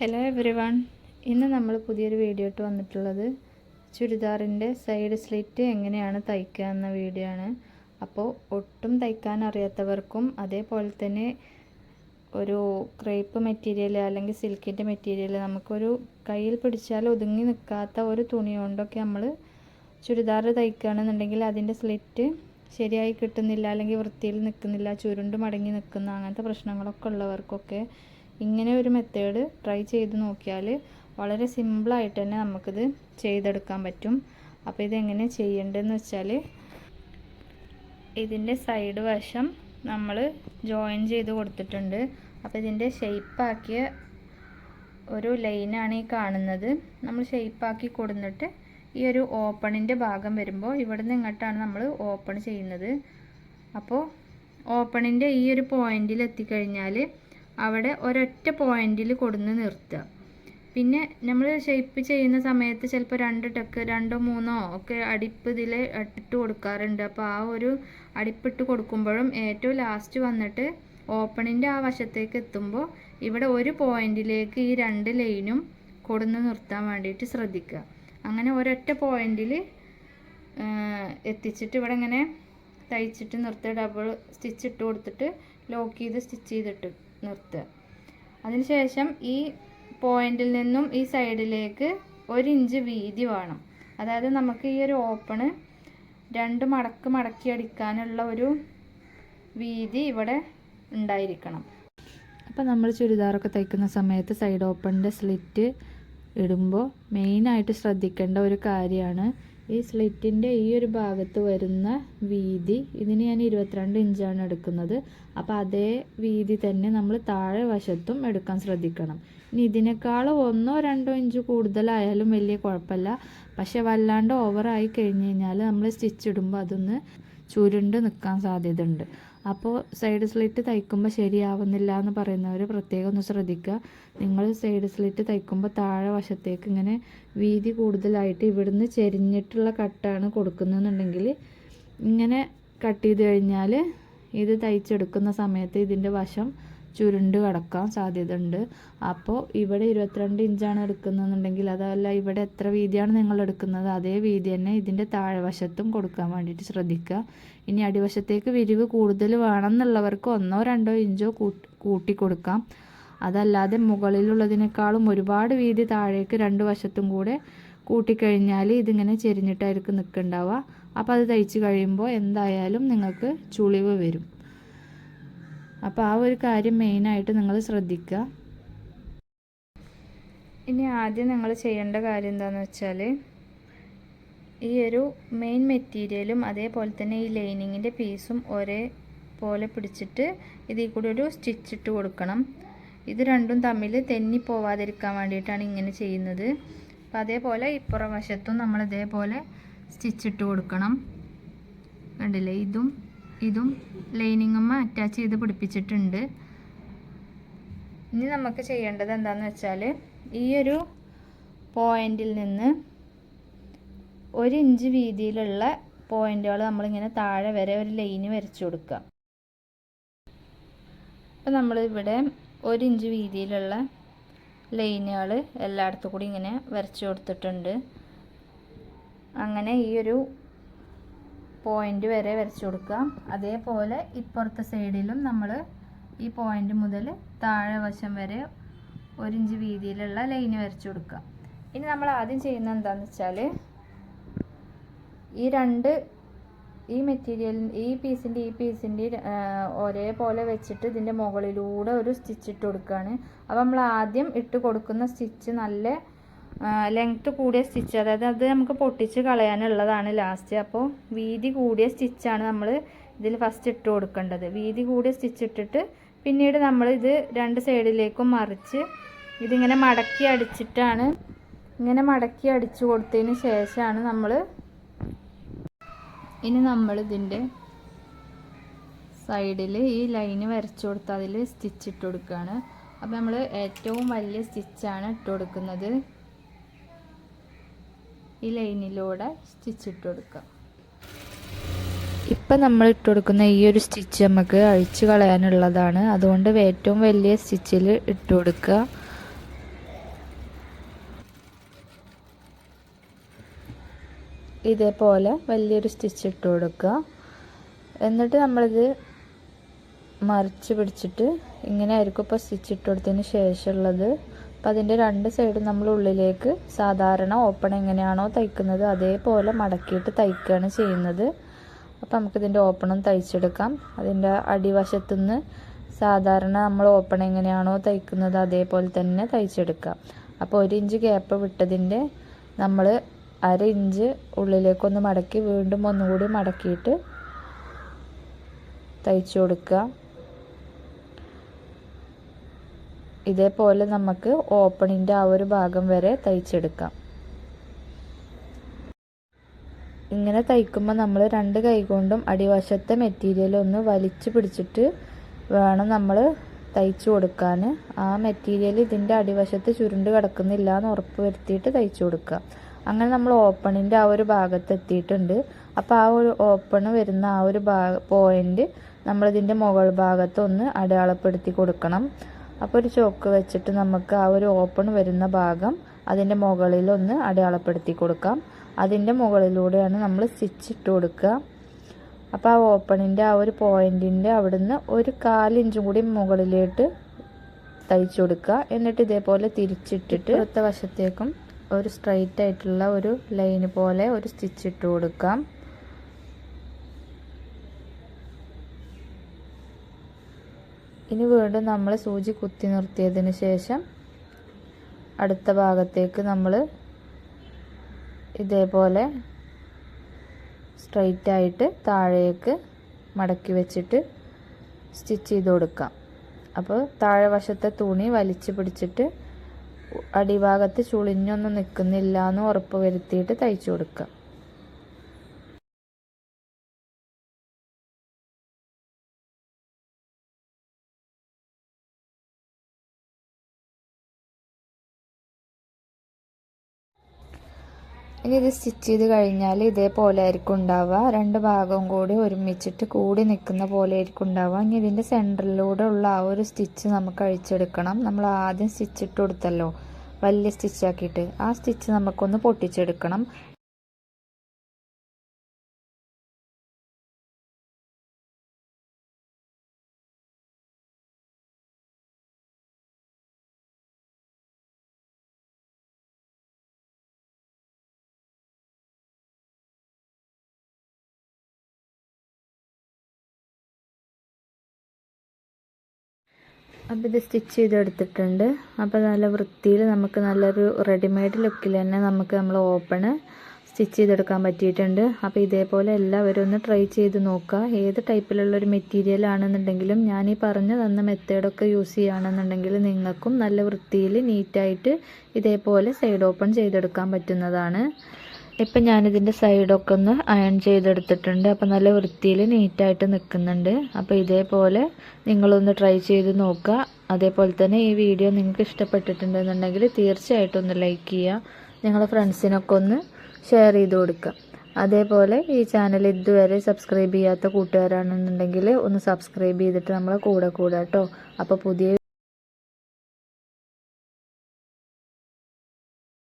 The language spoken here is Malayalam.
ഹലോ എവറി വൺ ഇന്ന് നമ്മൾ പുതിയൊരു വീഡിയോ ഇട്ട് വന്നിട്ടുള്ളത് ചുരിദാറിന്റെ സൈഡ് സ്ലിറ്റ് എങ്ങനെയാണ് തയ്ക്കുക എന്ന വീഡിയോ ആണ്. അപ്പോൾ ഒട്ടും തയ്ക്കാൻ അറിയാത്തവർക്കും അതേപോലെ തന്നെ ഒരു ക്രേപ്പ് മെറ്റീരിയൽ അല്ലെങ്കിൽ സിൽക്കിന്റെ മെറ്റീരിയൽ നമുക്കൊരു കയ്യിൽ പിടിച്ചാൽ ഒതുങ്ങി നിൽക്കാത്ത ഒരു തുണി കൊണ്ടൊക്കെ നമ്മൾ ചുരിദാർ തയ്ക്കുകയാണെന്നുണ്ടെങ്കിൽ അതിന്റെ സ്ലിറ്റ് ശരിയായി കിട്ടുന്നില്ല അല്ലെങ്കിൽ വൃത്തിയിൽ നിൽക്കുന്നില്ല ചുരുണ്ട് മടങ്ങി നിൽക്കുന്ന അങ്ങനത്തെ പ്രശ്നങ്ങളൊക്കെ ഉള്ളവർക്കൊക്കെ ഇങ്ങനെ ഒരു മെത്തേഡ് ട്രൈ ചെയ്ത് നോക്കിയാൽ വളരെ സിമ്പിളായിട്ട് തന്നെ നമുക്കിത് ചെയ്തെടുക്കാൻ പറ്റും. അപ്പോൾ ഇതെങ്ങനെ ചെയ്യേണ്ടതെന്ന് വെച്ചാൽ ഇതിന്റെ സൈഡ് വശം നമ്മൾ ജോയിൻ ചെയ്ത് കൊടുത്തിട്ടുണ്ട്. അപ്പോൾ ഇതിന്റെ ഷെയ്പ്പാക്കിയ ഒരു ലൈനാണ് ഈ കാണുന്നത്. നമ്മൾ ഷെയ്പ്പാക്കി കൊടുത്തിട്ട് ഈ ഒരു ഓപ്പണിന്റെ ഭാഗം വരുമ്പോൾ ഇവിടെ നിന്ന് ഇങ്ങോട്ടാണ് നമ്മൾ ഓപ്പൺ ചെയ്യുന്നത്. അപ്പോൾ ഓപ്പണിന്റെ ഈ ഒരു പോയിന്റിൽ എത്തിക്കഴിഞ്ഞാൽ അവിടെ ഒരൊറ്റ പോയിന്റിൽ കൊടുന്ന് നിർത്തുക. പിന്നെ നമ്മൾ ഷേപ്പ് ചെയ്യുന്ന സമയത്ത് ചിലപ്പോൾ രണ്ട് ടക്ക് രണ്ടോ മൂന്നോ ഒക്കെ അടിപ്പ് ഇതിൽ ഇട്ട് കൊടുക്കാറുണ്ട്. അപ്പോൾ ആ ഒരു അടിപ്പിട്ട് കൊടുക്കുമ്പോഴും ഏറ്റവും ലാസ്റ്റ് വന്നിട്ട് ഓപ്പണിന്റെ ആ വശത്തേക്ക് എത്തുമ്പോൾ ഇവിടെ ഒരു പോയിന്റിലേക്ക് ഈ രണ്ട് ലൈനും കൊടുന്ന് നിർത്താൻ വേണ്ടിയിട്ട് ശ്രദ്ധിക്കുക. അങ്ങനെ ഒരൊറ്റ പോയിന്റിൽ എത്തിച്ചിട്ട് ഇവിടെ ഇങ്ങനെ തയ്ച്ചിട്ട് നിർത്തുക. ഡബിൾ സ്റ്റിച്ച് ഇട്ട് കൊടുത്തിട്ട് ലോക്ക് ചെയ്ത് സ്റ്റിച്ച് ചെയ്തിട്ട് നിർത്തുക. അതിനുശേഷം ഈ പോയിന്റിൽ നിന്നും ഈ സൈഡിലേക്ക് ഒരു ഇഞ്ച് വീതി വേണം. അതായത് നമുക്ക് ഈ ഒരു ഓപ്പണ് രണ്ട് മടക്ക് മടക്കി അടിക്കാനുള്ള ഒരു വീതി ഇവിടെ ഉണ്ടായിരിക്കണം. അപ്പോൾ നമ്മൾ ചുരിദാറൊക്കെ തയ്ക്കുന്ന സമയത്ത് സൈഡ് ഓപ്പണിന്റെ സ്ലിറ്റ് ഇടുമ്പോൾ മെയിനായിട്ട് ശ്രദ്ധിക്കേണ്ട ഒരു കാര്യമാണ് ഈ സ്ലിറ്റിന്റെ ഈ ഒരു ഭാഗത്ത് വരുന്ന വീതി ഇതിന് ഞാൻ ഇരുപത്തിരണ്ട് ഇഞ്ചാണ് എടുക്കുന്നത്. അപ്പോൾ അതേ വീതി തന്നെ നമ്മൾ താഴെ വശത്തും എടുക്കാൻ ശ്രദ്ധിക്കണം. ഇനി ഇതിനേക്കാൾ ഒന്നോ രണ്ടോ ഇഞ്ച് കൂടുതലായാലും വലിയ കുഴപ്പമില്ല. പക്ഷെ വല്ലാണ്ട് ഓവറായി കഴിഞ്ഞ് കഴിഞ്ഞാൽ നമ്മൾ സ്റ്റിച്ച് ഇടുമ്പോൾ അതൊന്ന് ചുരുണ്ട് നിൽക്കാൻ സാധ്യതയുണ്ട്. അപ്പോൾ സൈഡ് സ്ലിറ്റ് തയ്ക്കുമ്പോൾ ശരിയാവുന്നില്ല എന്ന് പറയുന്നവർ പ്രത്യേകം ഒന്ന് ശ്രദ്ധിക്കുക. നിങ്ങൾ സൈഡ് സ്ലിറ്റ് തയ്ക്കുമ്പോൾ താഴെ വശത്തേക്ക് ഇങ്ങനെ വീതി കൂടുതലായിട്ട് ഇവിടുന്ന് ചെരിഞ്ഞിട്ടുള്ള കട്ടാണ് കൊടുക്കുന്നതെന്നുണ്ടെങ്കിൽ ഇങ്ങനെ കട്ട് ചെയ്ത് കഴിഞ്ഞാൽ ഇത് തയ്ച്ചെടുക്കുന്ന സമയത്ത് ഇതിന്റെ വശം ചുരുണ്ട് കിടക്കാൻ സാധ്യതയുണ്ട്. അപ്പോൾ ഇവിടെ ഇരുപത്തിരണ്ട് ഇഞ്ചാണ് എടുക്കുന്നതെന്നുണ്ടെങ്കിൽ അതല്ല ഇവിടെ എത്ര വീതിയാണ് നിങ്ങൾ എടുക്കുന്നത്? അതേ വീതി തന്നെ ഇതിന്റെ താഴ്വശത്തും കൊടുക്കാൻ വേണ്ടിയിട്ട് ശ്രദ്ധിക്കുക. ഇനി അടിവശത്തേക്ക് വിരിവ് കൂടുതൽ വേണമെന്നുള്ളവർക്ക് ഒന്നോ രണ്ടോ ഇഞ്ചോ കൂട്ടി കൊടുക്കാം. അതല്ലാതെ മുകളിലുള്ളതിനേക്കാളും ഒരുപാട് വീതി താഴേക്ക് രണ്ട് വശത്തും കൂടെ കൂട്ടിക്കഴിഞ്ഞാൽ ഇതിങ്ങനെ ചെരിഞ്ഞിട്ടായിരിക്കും നിൽക്കുന്നുണ്ടാവുക അപ്പോൾ അത് തയ്ച്ച് കഴിയുമ്പോൾ എന്തായാലും നിങ്ങൾക്ക് ചുളിവ് വരും. അപ്പോൾ ആ ഒരു കാര്യം മെയിനായിട്ട് നിങ്ങൾ ശ്രദ്ധിക്കുക. ഇനി ആദ്യം നിങ്ങൾ ചെയ്യേണ്ട കാര്യം എന്താണെന്ന് വെച്ചാൽ ഈ ഒരു മെയിൻ മെറ്റീരിയലും അതേപോലെ തന്നെ ഈ ലൈനിങ്ങിന്റെ പീസും ഒരേ പോലെ പിടിച്ചിട്ട് ഇതിൽ കൂടി ഒരു സ്റ്റിച്ച് ഇട്ട് കൊടുക്കണം. ഇത് രണ്ടും തമ്മിൽ തെന്നി പോവാതിരിക്കാൻ വേണ്ടിയിട്ടാണ് ഇങ്ങനെ ചെയ്യുന്നത്. അപ്പം അതേപോലെ ഇപ്പുറം വശത്തും നമ്മൾ ഇതേപോലെ സ്റ്റിച്ച് ഇട്ട് കൊടുക്കണം. കണ്ടില്ലേ? ഇതും ഇതും ലൈനിങ്ങുമ്മ അറ്റാച്ച് ചെയ്ത് പിടിപ്പിച്ചിട്ടുണ്ട്. ഇനി നമുക്ക് ചെയ്യേണ്ടത് എന്താണെന്ന് വെച്ചാൽ ഈ ഒരു പോയിന്റിൽ നിന്ന് ഒരു ഇഞ്ച് വീതിയിലുള്ള പോയിന്റുകൾ നമ്മളിങ്ങനെ താഴെ വരെ ഒരു ലൈന് വരച്ചു കൊടുക്കുക. അപ്പം നമ്മളിവിടെ ഒരു ഇഞ്ച് വീതിയിലുള്ള ലൈനുകൾ എല്ലായിടത്തും കൂടി ഇങ്ങനെ വരച്ചു കൊടുത്തിട്ടുണ്ട്. അങ്ങനെ ഈ ഒരു പോയിന്റ് വരെ വരച്ചു കൊടുക്കാം അതേപോലെ ഇപ്പുറത്തെ സൈഡിലും നമ്മൾ ഈ പോയിന്റ് മുതൽ താഴെ വശം വരെ ഒരു ഇഞ്ച് വീതിയിലുള്ള ലൈൻ വരച്ചു കൊടുക്കുക. ഇനി നമ്മൾ ആദ്യം ചെയ്യുന്നത് എന്താണെന്ന് വെച്ചാൽ ഈ രണ്ട് ഈ മെറ്റീരിയൽ ഈ പീസിന്റെ ഈ പീസിന്റെ ഒരേപോലെ വെച്ചിട്ട് ഇതിന്റെ മുകളിലൂടെ ഒരു സ്റ്റിച്ച് ഇട്ട് കൊടുക്കുകയാണ്. അപ്പോൾ നമ്മൾ ആദ്യം ഇട്ട് കൊടുക്കുന്ന സ്റ്റിച്ച് നല്ല ലെങ്ത്ത് കൂടിയ സ്റ്റിച്ച് അതായത് അത് നമുക്ക് പൊട്ടിച്ച് കളയാനുള്ളതാണ് ലാസ്റ്റ് അപ്പോൾ വീതി കൂടിയ സ്റ്റിച്ചാണ് നമ്മൾ ഇതിൽ ഫസ്റ്റ് ഇട്ട് കൊടുക്കേണ്ടത്. വീതി കൂടിയ സ്റ്റിച്ച് ഇട്ടിട്ട് പിന്നീട് നമ്മൾ ഇത് രണ്ട് സൈഡിലേക്കും മറിച്ച് ഇതിങ്ങനെ മടക്കി അടിച്ചിട്ടാണ് ഇങ്ങനെ മടക്കി അടിച്ചു കൊടുത്തതിന് ശേഷമാണ് നമ്മൾ ഇനി നമ്മൾ ഇതിന്റെ സൈഡിൽ ഈ ലൈന് വരച്ചു കൊടുത്ത് അതിൽ സ്റ്റിച്ച് ഇട്ട് കൊടുക്കുകയാണ്. അപ്പോൾ നമ്മൾ ഏറ്റവും വലിയ സ്റ്റിച്ചാണ് ഇട്ട് കൊടുക്കുന്നത്. ഈ ലൈനിലൂടെ സ്റ്റിച്ച് ഇട്ട് കൊടുക്കുക ഇപ്പം നമ്മൾ ഇട്ട് കൊടുക്കുന്ന ഈ ഒരു സ്റ്റിച്ച് നമുക്ക് അഴിച്ചു കളയാനുള്ളതാണ്. അതുകൊണ്ട് ഏറ്റവും വലിയ സ്റ്റിച്ചിൽ ഇട്ട് കൊടുക്കുക. ഇതേപോലെ വലിയൊരു സ്റ്റിച്ച് ഇട്ട് കൊടുക്കുക. എന്നിട്ട് നമ്മളിത് മറിച്ച് പിടിച്ചിട്ട് ഇങ്ങനെ ആയിരിക്കും ഇപ്പോൾ സ്റ്റിച്ച് ഇട്ട് കൊടുത്തതിന് ശേഷമുള്ളത് അപ്പം അതിന്റെ രണ്ട് സൈഡും നമ്മൾ ഉള്ളിലേക്ക് സാധാരണ ഓപ്പൺ എങ്ങനെയാണോ തയ്ക്കുന്നത് അതേപോലെ മടക്കിയിട്ട് തയ്ക്കുകയാണ് ചെയ്യുന്നത്. അപ്പം നമുക്കിതിന്റെ ഓപ്പണും തയ്ച്ചെടുക്കാം. അതിന്റെ അടിവശത്തുനിന്ന് സാധാരണ നമ്മൾ ഓപ്പൺ എങ്ങനെയാണോ തയ്ക്കുന്നത് അതേപോലെ തന്നെ തയ്ച്ചെടുക്കാം. അപ്പോൾ ഒരു ഇഞ്ച് ഗ്യാപ്പ് വിട്ടതിന്റെ നമ്മൾ അര ഇഞ്ച് ഉള്ളിലേക്കൊന്ന് മടക്കി വീണ്ടും ഒന്നുകൂടി മടക്കിയിട്ട് തയ്ച്ചു കൊടുക്കുക. ഇതേപോലെ നമുക്ക് ഓപ്പണിന്റെ ആ ഒരു ഭാഗം വരെ തയ്ച്ചെടുക്കാം. ഇങ്ങനെ തയ്ക്കുമ്പോൾ നമ്മൾ രണ്ട് കൈ കൊണ്ടും അടിവശത്തെ മെറ്റീരിയൽ ഒന്ന് വലിച്ചു പിടിച്ചിട്ട് വേണം നമ്മൾ തയ്ച്ചു കൊടുക്കാൻ ആ മെറ്റീരിയൽ ഇതിന്റെ അടിവശത്ത് ചുരുണ്ട് കിടക്കുന്നില്ല എന്ന് ഉറപ്പ് വരുത്തിയിട്ട് തയ്ച്ചു കൊടുക്കുക. അങ്ങനെ നമ്മൾ ഓപ്പണിന്റെ ആ ഒരു ഭാഗത്ത് എത്തിയിട്ടുണ്ട്. അപ്പോൾ ആ ഒരു ഓപ്പണ് വരുന്ന ആ ഒരു ഭാഗ പോയിന്റ് നമ്മളിതിന്റെ മുകൾ ഭാഗത്ത് ഒന്ന് അടയാളപ്പെടുത്തി കൊടുക്കണം. അപ്പോൾ ഒരു ചോക്ക് വെച്ചിട്ട് നമുക്ക് ആ ഒരു ഓപ്പൺ വരുന്ന ഭാഗം അതിന്റെ മുകളിലൊന്ന് അടയാളപ്പെടുത്തി കൊടുക്കാം. അതിന്റെ മുകളിലൂടെയാണ് നമ്മൾ സ്റ്റിച്ച് ഇട്ട് കൊടുക്കുക. അപ്പോൾ ആ ഓപ്പണിന്റെ ആ ഒരു പോയിന്റിന്റെ അവിടുന്ന് ഒരു കാലിഞ്ചും കൂടി മുകളിലേട്ട് തയ്ച്ചു കൊടുക്കുക. എന്നിട്ട് ഇതേപോലെ തിരിച്ചിട്ടിട്ട് അടുത്ത വശത്തേക്കും ഒരു സ്ട്രൈറ്റ് ആയിട്ടുള്ള ഒരു ലൈന് പോലെ ഒരു സ്റ്റിച്ച് ഇട്ട് കൊടുക്കാം. ഇനി വീണ്ടും നമ്മൾ സൂചി കുത്തി നിർത്തിയതിന് ശേഷം അടുത്ത ഭാഗത്തേക്ക് നമ്മൾ ഇതേപോലെ സ്ട്രൈറ്റ് ആയിട്ട് താഴേക്ക് മടക്കി വെച്ചിട്ട് സ്റ്റിച്ച് ചെയ്ത് കൊടുക്കാം. അപ്പോൾ താഴെ വശത്തെ തുണി വലിച്ചു പിടിച്ചിട്ട് അടിഭാഗത്ത് ചുളിഞ്ഞൊന്നും നിൽക്കുന്നില്ല എന്ന് ഉറപ്പ് വരുത്തിയിട്ട് തയ്ച്ചു കൊടുക്കുക ഇനി ഇത് സ്റ്റിച്ച് ചെയ്ത് കഴിഞ്ഞാൽ ഇതേപോലെ ആയിരിക്കും ഉണ്ടാവുക. രണ്ട് ഭാഗവും കൂടി ഒരുമിച്ചിട്ട് കൂടി നിൽക്കുന്ന പോലെ ആയിരിക്കും ഉണ്ടാവുക. ഇനി ഇതിന്റെ സെന്ററിലൂടെ ഉള്ള ആ ഒരു സ്റ്റിച്ച് നമുക്ക് അഴിച്ചെടുക്കണം. നമ്മൾ ആദ്യം സ്റ്റിച്ച് ഇട്ട് കൊടുത്തല്ലോ. വലിയ സ്റ്റിച്ചാക്കിയിട്ട് ആ സ്റ്റിച്ച് നമുക്കൊന്ന് പൊട്ടിച്ചെടുക്കണം. അപ്പോൾ ഇത് സ്റ്റിച്ച് ചെയ്തെടുത്തിട്ടുണ്ട്. അപ്പോൾ നല്ല വൃത്തിയിൽ നമുക്ക് നല്ലൊരു റെഡിമെയ്ഡ് ലുക്കിൽ തന്നെ നമുക്ക് നമ്മൾ ഓപ്പണ് സ്റ്റിച്ച് ചെയ്തെടുക്കാൻ പറ്റിയിട്ടുണ്ട്. അപ്പോൾ ഇതേപോലെ എല്ലാവരും ഒന്ന് ട്രൈ ചെയ്ത് നോക്കുക ഏത് ടൈപ്പിലുള്ളൊരു മെറ്റീരിയൽ ആണെന്നുണ്ടെങ്കിലും ഞാൻ ഈ പറഞ്ഞു തന്ന മെത്തേഡൊക്കെ യൂസ് ചെയ്യുകയാണെന്നുണ്ടെങ്കിൽ നിങ്ങൾക്കും നല്ല വൃത്തിയിൽ നീറ്റായിട്ട് ഇതേപോലെ സൈഡ് ഓപ്പൺ ചെയ്തെടുക്കാൻ പറ്റുന്നതാണ്. ഇപ്പം ഞാനിതിന്റെ സൈഡൊക്കെ ഒന്ന് അയൺ ചെയ്തെടുത്തിട്ടുണ്ട്. അപ്പോൾ നല്ല വൃത്തിയിൽ നീറ്റായിട്ട് നിൽക്കുന്നുണ്ട് അപ്പോൾ ഇതേപോലെ നിങ്ങളൊന്ന് ട്രൈ ചെയ്ത് നോക്കുക. അതേപോലെ തന്നെ ഈ വീഡിയോ നിങ്ങൾക്ക് ഇഷ്ടപ്പെട്ടിട്ടുണ്ടെന്നുണ്ടെങ്കിൽ തീർച്ചയായിട്ടും ഒന്ന് ലൈക്ക് ചെയ്യുക. നിങ്ങളുടെ ഫ്രണ്ട്സിനൊക്കെ ഒന്ന് ഷെയർ ചെയ്ത് കൊടുക്കുക. അതേപോലെ ഈ ചാനൽ ഇതുവരെ സബ്സ്ക്രൈബ് ചെയ്യാത്ത കൂട്ടുകാരാണെന്നുണ്ടെങ്കിൽ ഒന്ന് സബ്സ്ക്രൈബ് ചെയ്തിട്ട് നമ്മളെ കൂടെ കൂടാട്ടോ. അപ്പോൾ പുതിയ